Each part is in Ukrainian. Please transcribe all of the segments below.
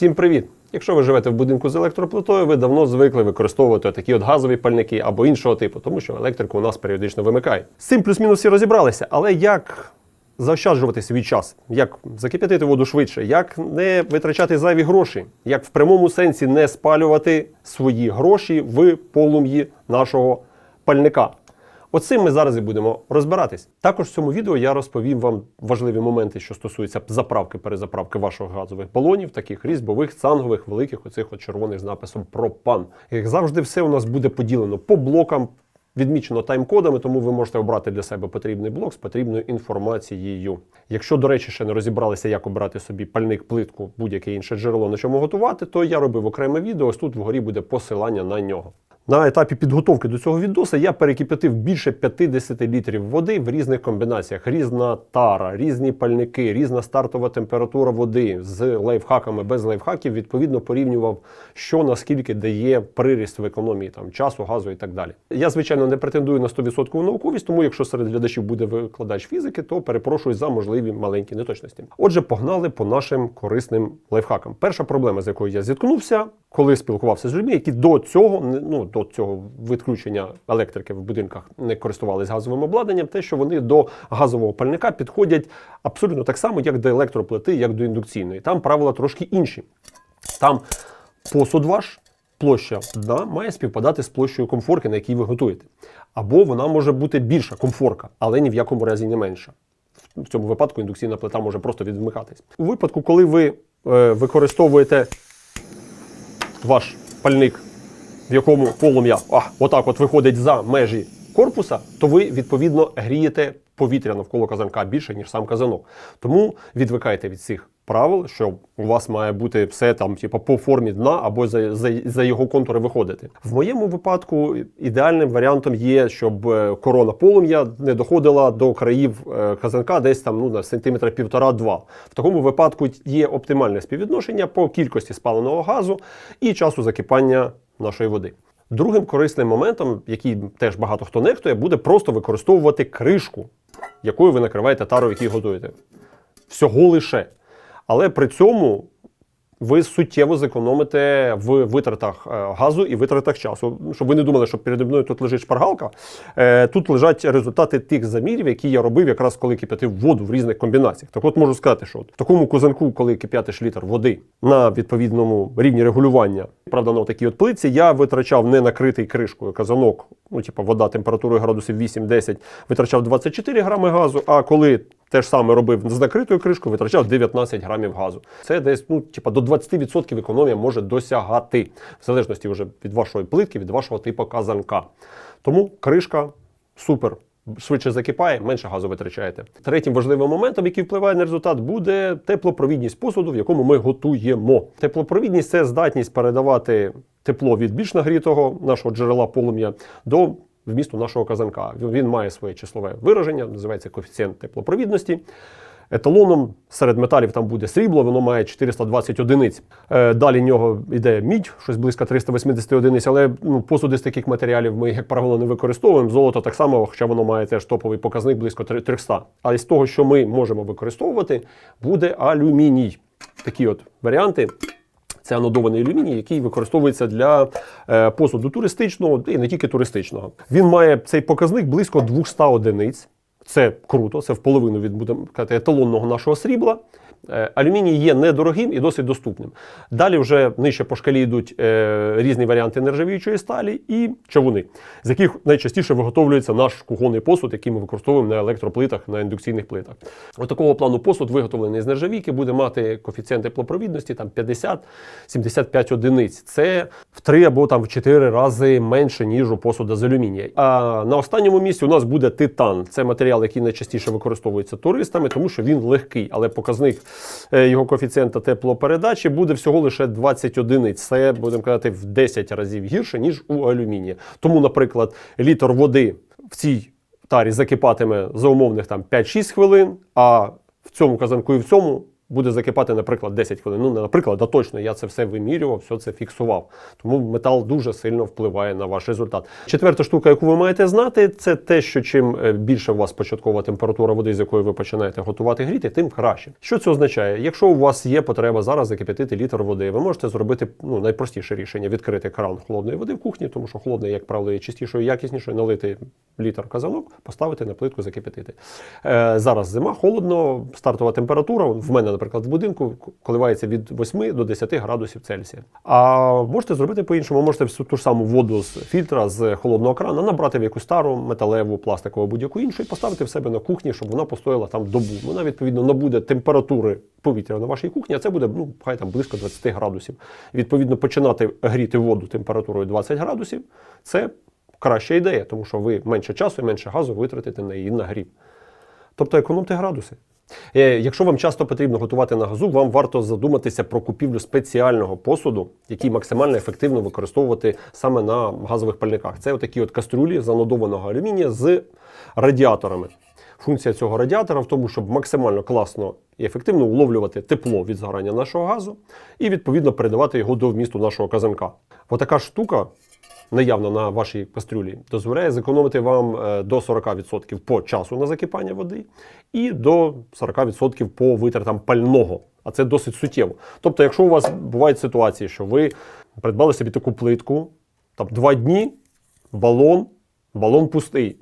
Всім привіт! Якщо ви живете в будинку з електроплитою, ви давно звикли використовувати такі от газові пальники або іншого типу, тому що електрику у нас періодично вимикає. З цим плюс-мінус всі розібралися, але як заощаджувати свій час, як закип'ятити воду швидше, як не витрачати зайві гроші, як в прямому сенсі не спалювати свої гроші в полум'ї нашого пальника. Оцим ми зараз і будемо розбиратись. Також в цьому відео я розповім вам важливі моменти, що стосуються заправки, перезаправки ваших газових балонів, таких різьбових, цангових, великих, оцих от червоних з написом пропан. Як завжди, все у нас буде поділено по блокам. Відмічено тайм-кодами, тому ви можете обрати для себе потрібний блок з потрібною інформацією. Якщо, до речі, ще не розібралися, як обрати собі пальник, плитку, будь-яке інше джерело, на чому готувати, то я робив окреме відео. Ось тут вгорі буде посилання на нього. На етапі підготовки до цього відоса я перекипятив більше 50 літрів води в різних комбінаціях: різна тара, різні пальники, різна стартова температура води з лайфхаками, без лайфхаків. Відповідно порівнював, що наскільки дає приріст в економії там часу, газу і так далі. Я звичайно не претендую на 100% науковість, тому якщо серед глядачів буде викладач фізики, то перепрошую за можливі маленькі неточності. Отже, погнали по нашим корисним лайфхакам. Перша проблема, з якою я зіткнувся, коли спілкувався з людьми, які до цього ну до цього відключення електрики в будинках не користувалися газовим обладнанням, те, що вони до газового пальника підходять абсолютно так само, як до електроплити, як до індукційної. Там правила трошки інші. Там посуд ваш, площа дна має співпадати з площею комфорки, на якій ви готуєте. Або вона може бути більша комфорка, але ні в якому разі не менша. В цьому випадку індукційна плита може просто відмикатись. У випадку, коли ви е, використовуєте ваш пальник, в якому полум'я а, отак от виходить за межі корпуса, то ви відповідно грієте повітря навколо казанка більше, ніж сам казанок. Тому відвикайте від цих правил, що у вас має бути все там, типу, по формі дна або за, за, за його контури виходити. В моєму випадку ідеальним варіантом є, щоб е, корона полум'я не доходила до країв е, казанка десь там ну, на сантиметра півтора-два. В такому випадку є оптимальне співвідношення по кількості спаленого газу і часу закипання нашої води. Другим корисним моментом, який теж багато хто нехтує, буде просто використовувати кришку, якою ви накриваєте тару, в якій готуєте. Всього лише. Але при цьому ви суттєво зекономите в витратах е, газу і витратах часу. Щоб ви не думали, що переді мною тут лежить шпаргалка. Е, Тут лежать результати тих замірів, які я робив якраз коли кип'ятив воду в різних комбінаціях. Так от можу сказати, що в такому козанку, коли кип'ятиш літр води на відповідному рівні регулювання, правда, на такій от плитці, я витрачав не накритий кришкою казанок, ну типу вода температурою градусів 8-10, витрачав 24 грами газу. А коли те ж саме робив з накритою кришкою, витрачав 19 грамів газу. Це десь ну, типа, до 20% економія може досягати, в залежності вже від вашої плитки, від вашого типу казанка. Тому кришка супер. Швидше закипає, менше газу витрачаєте. Третім важливим моментом, який впливає на результат, буде теплопровідність посуду, в якому ми готуємо. Теплопровідність це здатність передавати тепло від більш нагрітого нашого джерела полум'я до вмісту нашого казанка. Він має своє числове вираження, називається коефіцієнт теплопровідності. Еталоном серед металів там буде срібло, воно має 420 одиниць. Е, далі нього йде мідь, щось близько 380 одиниць, але ну, посуди з таких матеріалів ми, як правило, не використовуємо. Золото так само, хоча воно має теж топовий показник близько 300. Але з того, що ми можемо використовувати, буде алюміній. Такі от варіанти. Це анодований алюміній, який використовується для е, посуду туристичного і не тільки туристичного. Він має цей показник близько 200 одиниць. Це круто, це в половину від будемо казати, еталонного нашого срібла. Е, Алюміній є недорогим і досить доступним. Далі вже нижче по шкалі йдуть е, різні варіанти нержавіючої сталі і чавуни, з яких найчастіше виготовлюється наш кухонний посуд, який ми використовуємо на електроплитах, на індукційних плитах. Отакого плану посуд, виготовлений з нержавійки, буде мати коефіцієнт теплопровідності там 50-75 одиниць. Це в 3 або там в 4 рази менше, ніж у посуда з алюмінія. А на останньому місці у нас буде титан. Це матеріал, який найчастіше використовується туристами, тому що він легкий, але показник його коефіцієнта теплопередачі буде всього лише 20 одиниць. Це будемо казати в 10 разів гірше, ніж у алюмінії. Тому, наприклад, літр води в цій тарі закипатиме за умовних там 5-6 хвилин, а в цьому казанку і в цьому буде закипати, наприклад, 10 хвилин. Ну, наприклад, а точно я це все вимірював, все це фіксував. Тому метал дуже сильно впливає на ваш результат. Четверта штука, яку ви маєте знати, це те, що чим е, більше у вас початкова температура води, з якої ви починаєте готувати гріти, тим краще. Що це означає? Якщо у вас є потреба зараз закипятити літр води, ви можете зробити ну, найпростіше рішення відкрити кран холодної води в кухні, тому що холодне, як правило, є чистішою, якіснішою, налити літр казанок, поставити на плитку, закипятити. Е, зараз зима, холодно, стартова температура. В мене, наприклад, в будинку коливається від 8 до 10 градусів Цельсія. А можете зробити по-іншому, можете всю ту ж саму воду з фільтра, з холодного крана, набрати в якусь стару металеву, пластикову будь-яку іншу і поставити в себе на кухні, щоб вона постояла там добу. Вона відповідно набуде температури повітря на вашій кухні, а це буде ну, хай там близько 20 градусів. Відповідно, починати гріти воду температурою 20 градусів це краща ідея, тому що ви менше часу і менше газу витратите на її нагрів. Тобто економте градуси. Е, Якщо вам часто потрібно готувати на газу, вам варто задуматися про купівлю спеціального посуду, який максимально ефективно використовувати саме на газових пальниках. Це отакі от каструлі з анодованого алюмінія з радіаторами. Функція цього радіатора в тому, щоб максимально класно і ефективно уловлювати тепло від згорання нашого газу і відповідно передавати його до вмісту нашого казанка. Отака штука наявна на вашій кастрюлі, дозволяє зекономити вам е, до 40% по часу на закипання води і до 40% по витратам пального. А це досить суттєво. Тобто, якщо у вас бувають ситуації, що ви придбали собі таку плитку, там два дні, балон, балон пустий,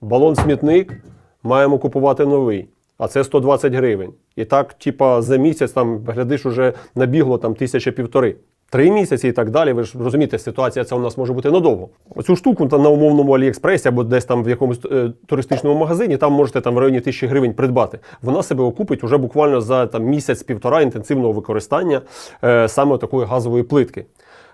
балон смітник, маємо купувати новий. А це 120 гривень. І так, типа, за місяць там глядиш, уже набігло там тисяча півтори. Три місяці і так далі. Ви ж розумієте, ситуація ця у нас може бути надовго. Оцю штуку та на умовному Аліекспресі або десь там в якомусь е, туристичному магазині, там можете там в районі тисячі гривень придбати. Вона себе окупить уже буквально за там місяць-півтора інтенсивного використання е, саме такої газової плитки.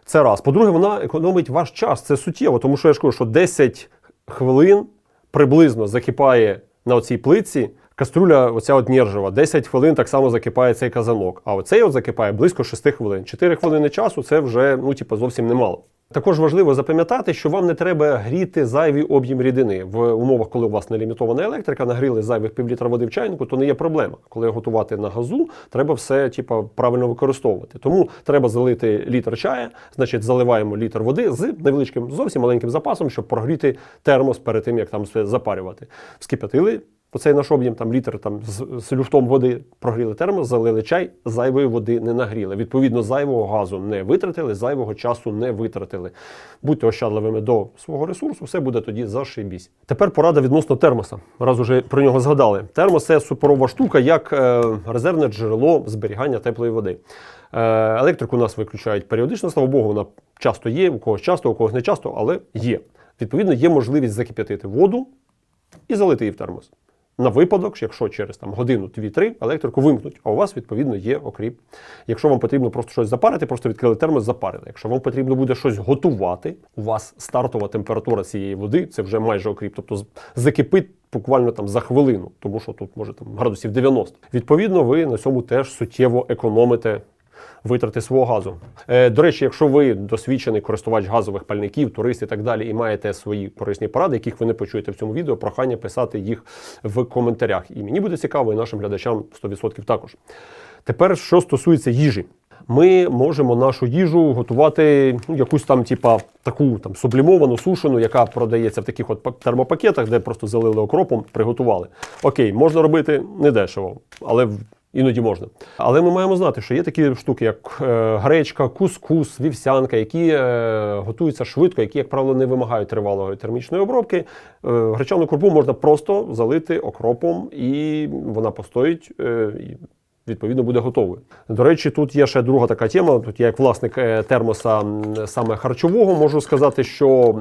Це раз. По-друге, вона економить ваш час. Це суттєво, тому що я ж кажу, що 10 хвилин приблизно закипає на оцій плитці. Каструля, оця от нержава, 10 хвилин так само закипає цей казанок. А оцей от закипає близько 6 хвилин. 4 хвилини часу це вже ну, типу, зовсім немало. Також важливо запам'ятати, що вам не треба гріти зайвий об'єм рідини. В умовах, коли у вас не лімітована електрика, нагріли зайвих півлітра води в чайнику, то не є проблема. Коли готувати на газу, треба все типу, правильно використовувати. Тому треба залити літр чая, значить заливаємо літр води з невеличким, зовсім маленьким запасом, щоб прогріти термос перед тим, як там все запарювати. Вскип'ятили Оцей наш об'єм там літр там з, з люфтом води прогріли термос, залили чай, зайвої води не нагріли. Відповідно, зайвого газу не витратили, зайвого часу не витратили. Будьте ощадливими до свого ресурсу, все буде тоді зашибісь. Тепер порада відносно термоса. Раз уже про нього згадали. Термос це суперова штука, як е, резервне джерело зберігання теплої води. Е, електрику нас виключають періодично, слава Богу, вона часто є, у когось часто, у когось не часто, але є. Відповідно, є можливість закип'ятити воду і залити її в термос. На випадок, якщо через там годину, дві-три електрику вимкнуть, а у вас відповідно є окріп. Якщо вам потрібно просто щось запарити, просто відкрили термос, запарили. Якщо вам потрібно буде щось готувати, у вас стартова температура цієї води це вже майже окріп, тобто закипить буквально там за хвилину, тому що тут може там градусів 90. Відповідно, ви на цьому теж суттєво економите витрати свого газу. Е, до речі, якщо ви досвідчений користувач газових пальників, турист і так далі, і маєте свої корисні поради, яких ви не почуєте в цьому відео, прохання писати їх в коментарях. І мені буде цікаво, і нашим глядачам 100% також. Тепер, що стосується їжі. Ми можемо нашу їжу готувати ну, якусь там, типа, таку там сублімовану, сушену, яка продається в таких от термопакетах, де просто залили окропом, приготували. Окей, можна робити недешево, але іноді можна. Але ми маємо знати, що є такі штуки, як е, гречка, кускус, вівсянка, які е, готуються швидко, які, як правило, не вимагають тривалої термічної обробки. Е, гречану крупу можна просто залити окропом, і вона постоїть. Відповідно, буде готовою. До речі, тут є ще друга така тема. Тут я як власник е, термоса саме харчового можу сказати, що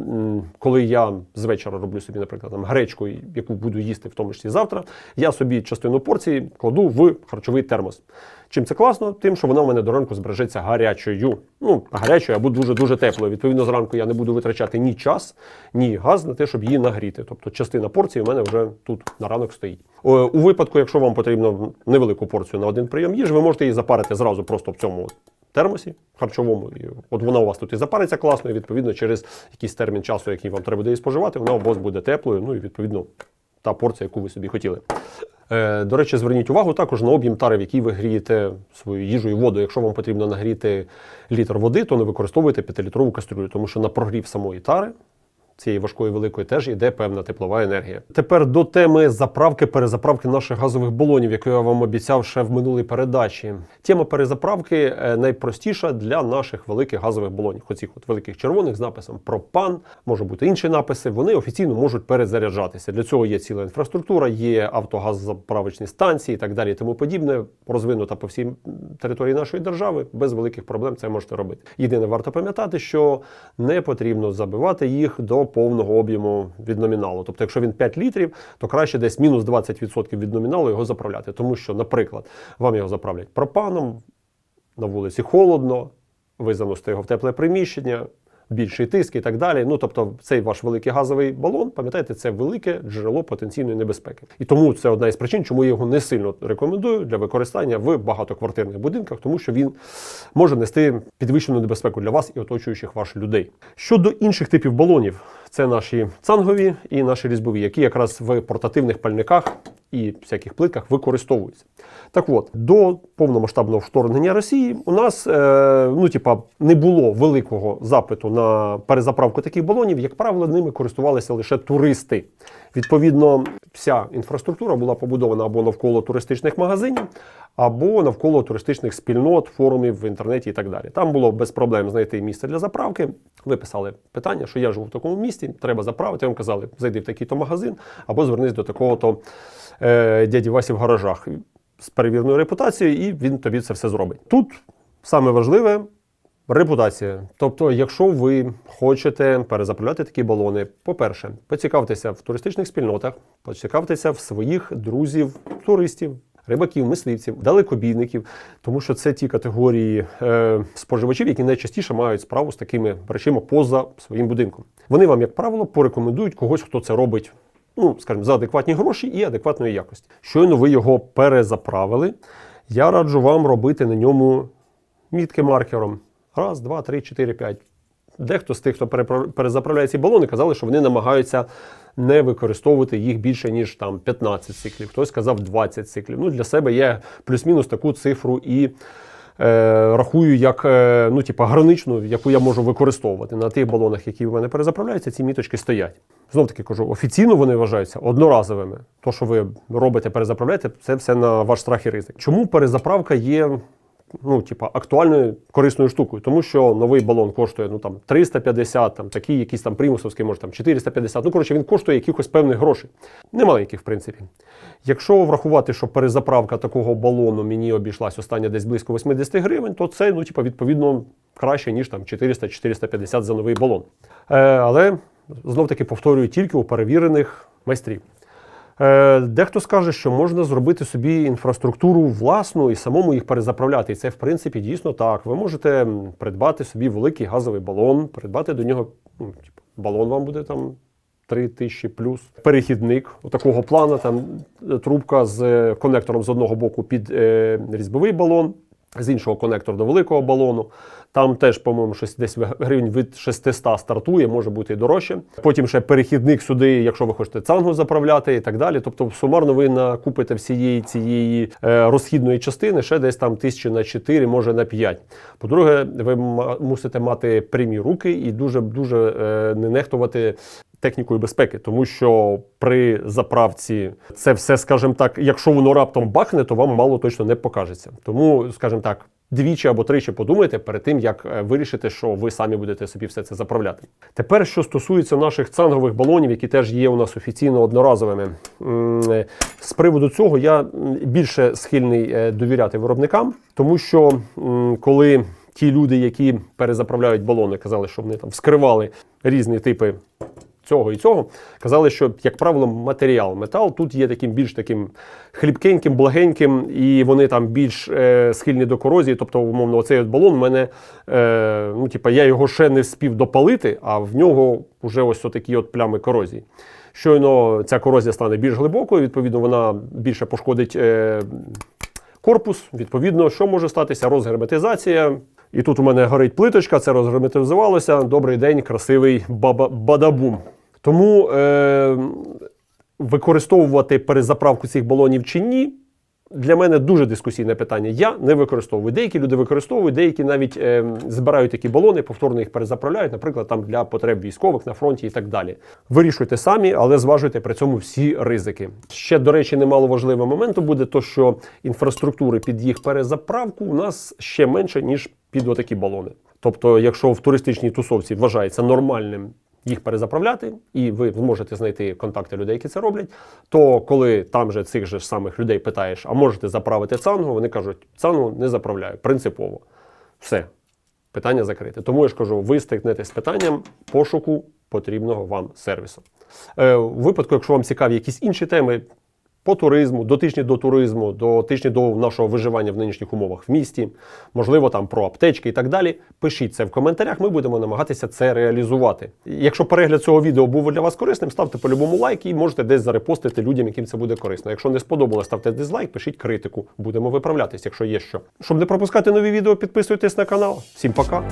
коли я з вечора роблю собі, наприклад, там гречку, яку буду їсти, в тому числі завтра, я собі частину порції кладу в харчовий термос. Чим це класно? Тим, що вона в мене до ранку збережеться гарячою. Ну, гарячою або дуже дуже теплою. Відповідно, зранку я не буду витрачати ні час, ні газ на те, щоб її нагріти. Тобто частина порції у мене вже тут на ранок стоїть. О, У випадку, якщо вам потрібно невелику порцію на один прийом їжі, ви можете її запарити зразу просто в цьому термосі харчовому. І от вона у вас тут і запариться класно, і відповідно через якийсь термін часу, який вам треба буде її споживати, вона у вас буде теплою. Ну і відповідно та порція, яку ви собі хотіли. Е, До речі, зверніть увагу також на об'єм тари, в якій ви грієте свою їжу і воду. Якщо вам потрібно нагріти літр води, то не використовуйте 5-літрову кастрюлю, тому що на прогрів самої тари цієї важкої великої теж йде певна теплова енергія. Тепер до теми заправки, перезаправки наших газових балонів, яку я вам обіцяв ще в минулій передачі. Тема перезаправки е, найпростіша для наших великих газових балонів. Оцих от великих червоних з написом пропан, може бути інші написи. Вони офіційно можуть перезаряджатися. Для цього є ціла інфраструктура, є автогазозаправочні станції і так далі. Тому подібне розвинута по всій території нашої держави. Без великих проблем це можете робити. Єдине, варто пам'ятати, що не потрібно забивати їх до повного об'єму від номіналу. Тобто, якщо він 5 літрів, то краще десь мінус 20% від номіналу його заправляти. Тому що, наприклад, вам його заправлять пропаном, на вулиці холодно, ви заносите його в тепле приміщення, більший тиск і так далі. Ну тобто, цей ваш великий газовий балон, пам'ятаєте, це велике джерело потенційної небезпеки. І тому це одна із причин, чому я його не сильно рекомендую для використання в багатоквартирних будинках, тому що він може нести підвищену небезпеку для вас і оточуючих ваших людей. Щодо інших типів балонів, це наші цангові і наші різьбові, які якраз в портативних пальниках і всяких плитках використовуються. Так от, до повномасштабного вторгнення Росії у нас е, ну, типа, не було великого запиту на перезаправку таких балонів. Як правило, ними користувалися лише туристи. Відповідно, вся інфраструктура була побудована або навколо туристичних магазинів, або навколо туристичних спільнот, форумів в інтернеті і так далі. Там було без проблем знайти місце для заправки. Ви писали питання, що я живу в такому місті, треба заправити. Вам казали, зайди в такий-то магазин, або звернись до такого-то е, дяді Васі в гаражах з перевірною репутацією, і він тобі це все зробить. Тут саме важливе. Репутація. Тобто, якщо ви хочете перезаправляти такі балони, по-перше, поцікавтеся в туристичних спільнотах, поцікавтеся в своїх друзів, туристів, рибаків, мисливців, далекобійників, тому що це ті категорії е, споживачів, які найчастіше мають справу з такими речима поза своїм будинком. Вони вам, як правило, порекомендують когось, хто це робить. Ну, скажімо, за адекватні гроші і адекватної якості. Щойно ви його перезаправили, я раджу вам робити на ньому мітки маркером. Раз, два, три, чотири, п'ять. Дехто з тих, хто перезаправляє ці балони, казали, що вони намагаються не використовувати їх більше, ніж там 15 циклів. Хтось сказав 20 циклів. Ну, для себе я плюс-мінус таку цифру і е, рахую як е, ну, типа, граничну, яку я можу використовувати. На тих балонах, які в мене перезаправляються, ці міточки стоять. Знов таки кажу, офіційно вони вважаються одноразовими. То, що ви робите, перезаправляєте, це все на ваш страх і ризик. Чому перезаправка є ну, типа, актуальною корисною штукою, тому що новий балон коштує ну, там, 350, там, такий якийсь там примусовський, може там 450. Ну, коротше, він коштує якихось певних грошей. Немаленьких, в принципі. Якщо врахувати, що перезаправка такого балону мені обійшлась остання десь близько 80 гривень, то це ну, типа, відповідно краще, ніж там 400-450 за новий балон. Е, але знов таки повторюю тільки у перевірених майстрів. Е, Дехто скаже, що можна зробити собі інфраструктуру власну і самому їх перезаправляти. І це, в принципі, дійсно так. Ви можете придбати собі великий газовий балон, придбати до нього ну, типу, балон вам буде там 3 тисячі плюс. Перехідник такого плану, там е, трубка з е, конектором з одного боку під е, різьбовий балон, з іншого конектор до великого балону. Там теж, по-моєму, щось десь гривень від 600 стартує, може бути і дорожче. Потім ще перехідник сюди, якщо ви хочете цангу заправляти і так далі. Тобто, сумарно ви накупите всієї цієї е, розхідної частини ще десь там тисячі на 4, може на 5. По-друге, ви мусите мати прямі руки і дуже дуже е, не нехтувати технікою безпеки, тому що при заправці це все, скажімо так, якщо воно раптом бахне, то вам мало точно не покажеться. Тому, скажімо так. Двічі або тричі подумайте перед тим, як е, вирішите, що ви самі будете собі все це заправляти. Тепер, що стосується наших цангових балонів, які теж є у нас офіційно одноразовими, е, з приводу цього я більше схильний е, довіряти виробникам, тому що коли ті люди, які перезаправляють балони, казали, що вони там вскривали різні типи цього і цього. Казали, що, як правило, матеріал, метал тут є таким більш таким хлібкеньким, благеньким, і вони там більш е, схильні до корозії. Тобто, умовно, оцей от балон мене, е, ну, типа, я його ще не вспів допалити, а в нього вже ось такі от плями корозії. Щойно ця корозія стане більш глибокою, відповідно, вона більше пошкодить. Е, корпус. Відповідно, що може статися? Розгерметизація. І тут у мене горить плиточка, це розгерметизувалося. Добрий день, красивий баба бадабум. Тому е, використовувати перезаправку цих балонів чи ні. Для мене дуже дискусійне питання. Я не використовую. Деякі люди використовують, деякі навіть е, збирають такі балони, повторно їх перезаправляють, наприклад, там для потреб військових на фронті і так далі. Вирішуйте самі, але зважуйте при цьому всі ризики. Ще, до речі, немало важливого моменту буде, то що інфраструктури під їх перезаправку у нас ще менше, ніж під отакі балони. Тобто, якщо в туристичній тусовці вважається нормальним їх перезаправляти, і ви зможете знайти контакти людей, які це роблять. То коли там же цих же самих людей питаєш, а можете заправити цангу, вони кажуть, цангу не заправляю, принципово. Все, питання закрите. Тому я ж кажу, ви стикнетесь з питанням пошуку потрібного вам сервісу. Е, у випадку, якщо вам цікаві якісь інші теми. По туризму, дотичні до туризму, дотичні до нашого виживання в нинішніх умовах в місті, можливо, там про аптечки і так далі. Пишіть це в коментарях, ми будемо намагатися це реалізувати. Якщо перегляд цього відео був для вас корисним, ставте по-любому лайк і можете десь зарепостити людям, яким це буде корисно. Якщо не сподобалось, ставте дизлайк, пишіть критику. Будемо виправлятись, якщо є що. Щоб не пропускати нові відео, підписуйтесь на канал. Всім пока!